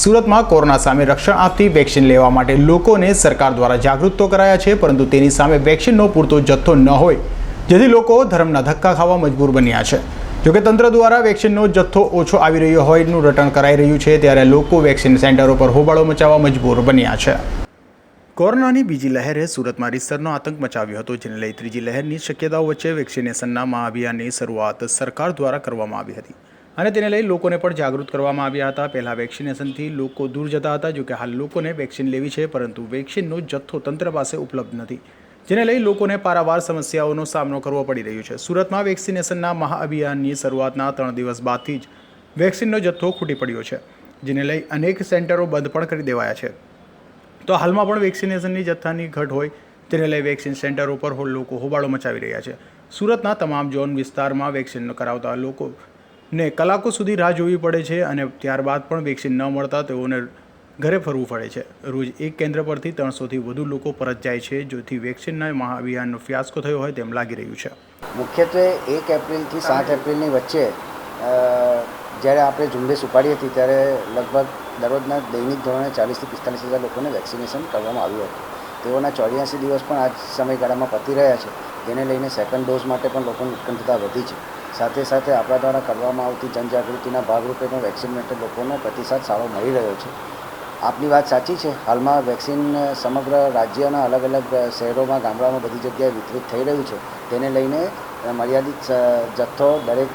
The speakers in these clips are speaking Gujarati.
સુરતમાં કોરોના સામે રક્ષણ આપતી વેક્સિન લેવા માટે લોકોને સરકાર દ્વારા જાગૃત તો કરાયા છે, પરંતુ તેની સામે વેક્સિનનો પૂરતો જથ્થો ન હોય, જેથી લોકો ધર્મના ધક્કા ખાવા મજબૂર બન્યા છે. જોકે તંત્ર દ્વારા વેક્સિનનો જથ્થો ઓછો આવી રહ્યો હોયનું રટણ કરાઈ રહ્યું છે, ત્યારે લોકો વેક્સિન સેન્ટરો પર હોબાળો મચાવવા મજબૂર બન્યા છે. કોરોનાની બીજી લહેરે સુરતમાં રીતસરનો આતંક મચાવ્યો હતો, જેને લઈ ત્રીજી લહેરની શક્યતાઓ વચ્ચે વેક્સિનેશનના મહાઅભિયાનની શરૂઆત સરકાર દ્વારા કરવામાં આવી હતી. અને તેને લઈ લોકોને પણ જાગૃત કરવામાં આવ્યા હતા. પહેલાં વેક્સિનેશનથી લોકો દૂર જતા હતા, જોકે હાલ લોકોને વેક્સિન લેવી છે, પરંતુ વેક્સિનનો જથ્થો તંત્ર પાસે ઉપલબ્ધ નથી, જેને લઈ લોકોને પારાવાર સમસ્યાઓનો સામનો કરવો પડી રહ્યો છે. સુરતમાં વેક્સિનેશનના મહાઅભિયાનની શરૂઆતના ત્રણ દિવસ બાદથી જ વેક્સિનનો જથ્થો ખૂટી પડ્યો છે, જેને લઈ અનેક સેન્ટરો બંધ પણ કરી દેવાયા છે. તો હાલમાં પણ વેક્સિનેશનની જથ્થાની ઘટ હોય, તેને લઈ વેક્સિન સેન્ટરો પર લોકો હોબાળો મચાવી રહ્યા છે. સુરતના તમામ ઝોન વિસ્તારમાં વેક્સિન કરાવતા લોકોને કલાકો સુધી રાહ જોવી પડે છે અને ત્યારબાદ પણ વેક્સિન ન મળતા તેઓને ઘરે ફરવું પડે છે. રોજ એક કેન્દ્ર પરથી ત્રણસોથી વધુ લોકો પરત જાય છે, જેથી વેક્સિનના મહાઅભિયાનનો ફિયાસ્કો થયો હોય તેમ લાગી રહ્યું છે. મુખ્યત્વે એક એપ્રિલથી સાત એપ્રિલની વચ્ચે જ્યારે આપણે ઝુંબેશ ઉપાડી હતી ત્યારે લગભગ દરરોજના દૈનિક ધોરણે ચાલીસથી પિસ્તાલીસ હજાર લોકોને વેક્સિનેશન કરવામાં આવ્યું હતું. તેઓના ચોર્યાસી દિવસ પણ આ સમયગાળામાં પતી રહ્યા છે. જેને લઈને સેકન્ડ ડોઝ માટે પણ લોકોની ઉત્કંઠતા વધી છે. સાથે સાથે આપણા દ્વારા કરવામાં આવતી જનજાગૃતિના ભાગરૂપે પણ વેક્સિન માટે લોકોનો પ્રતિસાદ સારો મળી રહ્યો છે. આપની વાત સાચી છે. હાલમાં વેક્સિન સમગ્ર રાજ્યના અલગ અલગ શહેરોમાં ગામડામાં બધી જગ્યાએ વિતરિત થઈ રહ્યું છે. તેને લઈને મર્યાદિત જથ્થો દરેક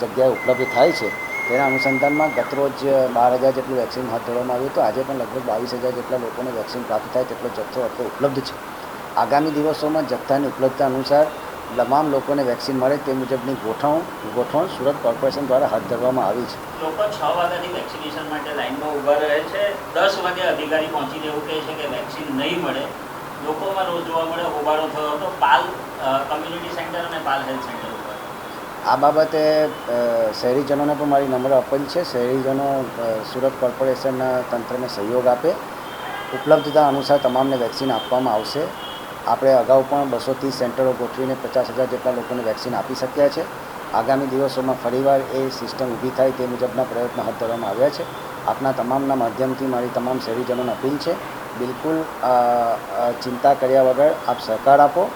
જગ્યાએ ઉપલબ્ધ થાય છે. તેના અનુસંધાનમાં ગતરોજ બાર હજાર જેટલું વેક્સિન હાથ ધરવામાં આવ્યું હતું. આજે પણ લગભગ બાવીસ હજાર જેટલા લોકોને વેક્સિન પ્રાપ્ત થાય તેટલો જથ્થો અત્યારે ઉપલબ્ધ છે. આગામી દિવસોમાં જથ્થાની ઉપલબ્ધતા અનુસાર તમામ લોકોને વેક્સિન મળે તે મુજબની ગોઠવણ ગોઠવણ સુરત કોર્પોરેશન દ્વારા હાથ ધરવામાં આવી છે. લોકો છ વાગ્યાથી વેક્સિનેશન માટે લાઇનમાં ઊભા રહે છે. દસ વાગે અધિકારી પહોંચીને એવું કહે છે કે વેક્સિન નહીં મળે. લોકોમાં રોજ જોવા મળે હોબાળો થયો હતો. પાલ કમ્યુનિટી સેન્ટર અને પાલ હેલ્થ સેન્ટર આ બાબતે શહેરીજનોને પણ મારી નમ્ર અપીલ છે. શહેરીજનો સુરત કોર્પોરેશનના તંત્રને સહયોગ આપે. ઉપલબ્ધતા અનુસાર તમામને વેક્સિન આપવામાં આવશે. આપણે અગાઉ પણ બસો ત્રીસ સેન્ટરો ગોઠવીને પચાસ હજાર જેટલા લોકોને વેક્સિન આપી શક્યા છે. આગામી દિવસોમાં ફરીવાર એ સિસ્ટમ ઊભી થાય તે મુજબના પ્રયત્નો હાથ ધરવામાં આવ્યા છે. આપના તમામના માધ્યમથી મારી તમામ શહેરીજનોને અપીલ છે. બિલકુલ ચિંતા કર્યા વગર આપ સહકાર આપો.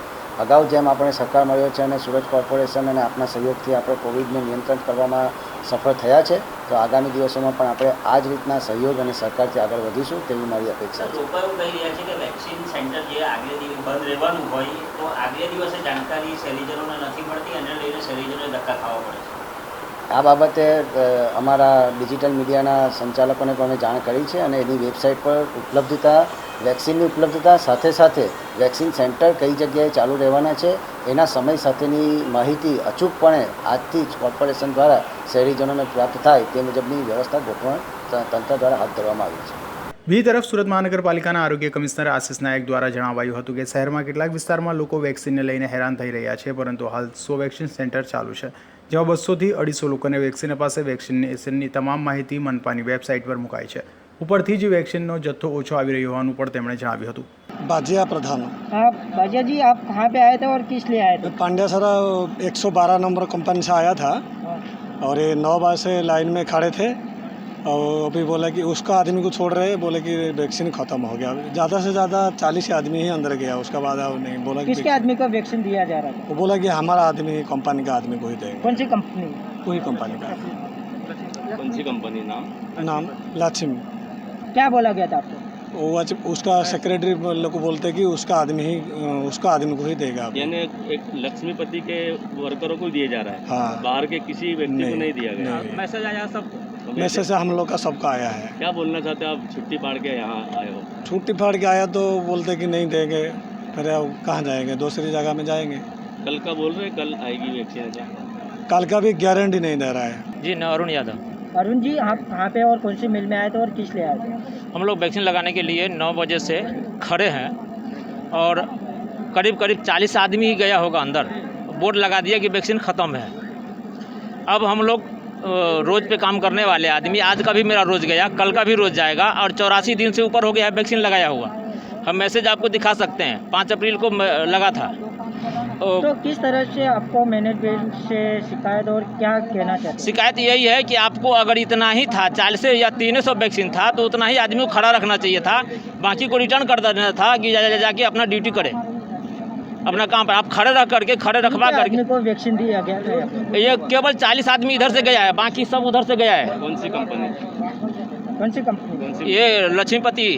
અગાઉ જેમ આપણે સહકાર મળ્યો છે અને સુરત કોર્પોરેશન અને આપના સહયોગથી આપણે કોવિડને નિયંત્રણ કરવામાં સફળ થયા છે તો આગામી દિવસોમાં પણ આપણે આ જ રીતના સહયોગ અને સહકારથી આગળ વધીશું તેવી મારી અપેક્ષા છે. એવું કહી રહ્યા છે કે વેક્સિન સેન્ટર જે આગલે દિવસ બંધ રહેવાનું હોય, તો આગલે દિવસે જાણકારી શહેરીજનોને નથી મળતી, અને લઈને શહેરીજનોને ધક્કા ખાવા પડે છે. આ બાબતે અમારા ડિજિટલ મીડિયાના સંચાલકોને પણ અમે જાણ કરી છે અને એની વેબસાઇટ પર ઉપલબ્ધતા, વેક્સિનની ઉપલબ્ધતા સાથે સાથે વેક્સિન સેન્ટર કઈ જગ્યાએ ચાલુ રહેવાના છે, એના સમય સાથેની માહિતી અચૂકપણે આજથી જ કોર્પોરેશન દ્વારા શહેરીજનોને પ્રાપ્ત થાય તે મુજબની વ્યવસ્થા ગોઠવણ તંત્ર દ્વારા હાથ ધરવામાં આવી છે. બીજી તરફ સુરત મહાનગરપાલિકાના આરોગ્ય કમિશનર આશિષ નાયક દ્વારા જણાવાયું હતું કે શહેરમાં કેટલાક વિસ્તારમાં લોકો વેક્સિનને લઈને હેરાન થઈ રહ્યા છે, પરંતુ હાલ સો વેક્સિન સેન્ટર ચાલુ છે. જેમાં બસોથી અઢીસો લોકોને વેક્સિન અપાશે વેક્સિનેશનની તમામ માહિતી મનપાની વેબસાઇટ પર મુકાઈ છે ઉપરથી જ વેક્સિનનો જથ્થો ઓછો આવી રહ્યો હોવાનું પણ તેમણે જણાવ્યું હતું बाजिया प्रधान आप बाजा जी आप कहाँ पे आए थे और किस लिए आए थे मैं पांड्या सरा 112 नंबर कंपनी से आया था और ये नौ बजे से लाइन में खड़े थे और अभी बोला कि उसका आदमी को छोड़ रहे बोले कि वैक्सीन ख़त्म हो गया। ज़्यादा से ज़्यादा चालीस आदमी ही अंदर गया उसका बाद अब नहीं बोला किसके आदमी को वैक्सीन दिया जा रहा था? वो बोला कि हमारा आदमी कंपनी का आदमी को ही देंगे। कौन सी कंपनी? वही कंपनी का। कौन सी कंपनी? नाम? नाम लक्ष्मी क्या बोला गया था आपको? वो उसका सेक्रेटरी लोग को बोलते कि उसका आदमी ही उसका आदमी को ही देगा। यानी एक लक्ष्मीपति के वर्करों को दिया जा रहा है। हाँ। बाहर के किसी व्यक्ति को नहीं दिया गया। मैसेज आया सब मैसेज से हम लोग का सबका आया है। क्या बोलना चाहते हो आप? छुट्टी पाड़ के यहाँ आए हो। छुट्टी फाड़ के आया तो बोलते कि नहीं देंगे फिर अब कहाँ जाएँगे? दूसरी जगह में जाएँगे। कल का बोल रहे कल आएगी वैक्सीन कल का भी गारंटी नहीं दे रहा है। जी न अरुण यादव। अरुण जी आप कहाँ पे और कौन सी मिल में आए थे और किस लिए आए थे? हम लोग वैक्सीन लगाने के लिए नौ बजे से खड़े हैं और करीब करीब चालीस आदमी ही गया होगा अंदर। बोर्ड लगा दिया कि वैक्सीन ख़त्म है। अब हम लोग रोज पे काम करने वाले आदमी आज का भी मेरा रोज गया कल का भी रोज जाएगा और चौरासी दिन से ऊपर हो गया है वैक्सीन लगाया हुआ। हम मैसेज आपको दिखा सकते हैं पाँच अप्रैल को लगा था। तो किस तरह से आपको मैनेजमेंट से शिकायत और क्या कहना चाहते हैं? शिकायत यही है कि आपको अगर इतना ही था चालीस या तीन सौ वैक्सीन था तो उतना ही आदमी को खड़ा रखना चाहिए था बाकी को रिटर्न कर देना था कि जाके जा, जा, जाके अपना ड्यूटी करे। अपना काम पर आप खड़े रख करके खड़े रखवा करके। को वैक्सीन दिया गया? ये केवल चालीस आदमी इधर से गया है बाकी सब उधर से गया है। कौन सी कंपनी कौन सी कंपनी ये लक्ष्मीपति।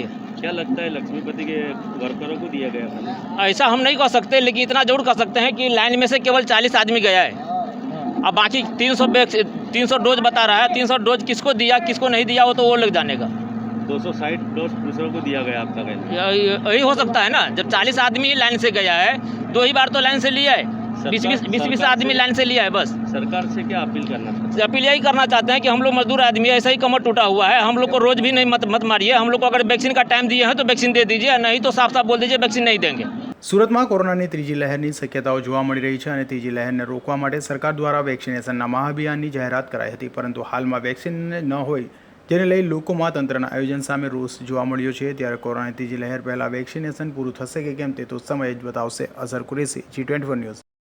क्या लगता है लक्ष्मीपति के वर्करों को दिया गया था? ऐसा हम नहीं कह सकते लेकिन इतना ज़रूर कह सकते हैं कि लाइन में से केवल चालीस आदमी गया है। अब बाकी तीन सौ तीन सौ डोज बता रहा है तीन सौ डोज किसको दिया किसको नहीं दिया वो तो वो लग जाने जानेगा। दो सौ साठ डोज दूसरों को दिया गया आपका कहना है। यही यही हो सकता है ना जब चालीस आदमी लाइन से गया है दो ही बार तो लाइन से लिया है बीस बीस बीस बीस सरकार आदमी से- लाइन से लिया है बस सरकार से क्या अपील करना चाहते अपील यही करना चाहते हैं कि हम लोग मजदूर आदमी है, ऐसा ही कमर टूटा हुआ है हम लोग को रोज भी नहीं मत मत मारिए हम लोग को अगर वैक्सीन का टाइम दिए हैं तो वैक्सीन दे दीजिए नहीं तो साफ साफ बोल दीजिए वैक्सीन नहीं देंगे સુરતમાં કોરોનાની ત્રીજી લહેરની શક્યતાઓ જોવા મળી રહી છે અને ત્રીજી લહેરને રોકવા માટે સરકાર દ્વારા વેક્સિનેશનના મહાઅભિયાનની જાહેરાત કરાઈ હતી પરંતુ હાલમાં વેક્સિન ન હોય જેને લઈ લોકોમાં તંત્રના આયોજન સામે રોષ જોવા મળ્યો છે. ત્યારે કોરોનાની ત્રીજી લહેર પહેલાં વેક્સિનેશન પૂરું થશે કે કેમ તે તો સમય જ બતાવશે. Azhar Qureshi ji twenty news.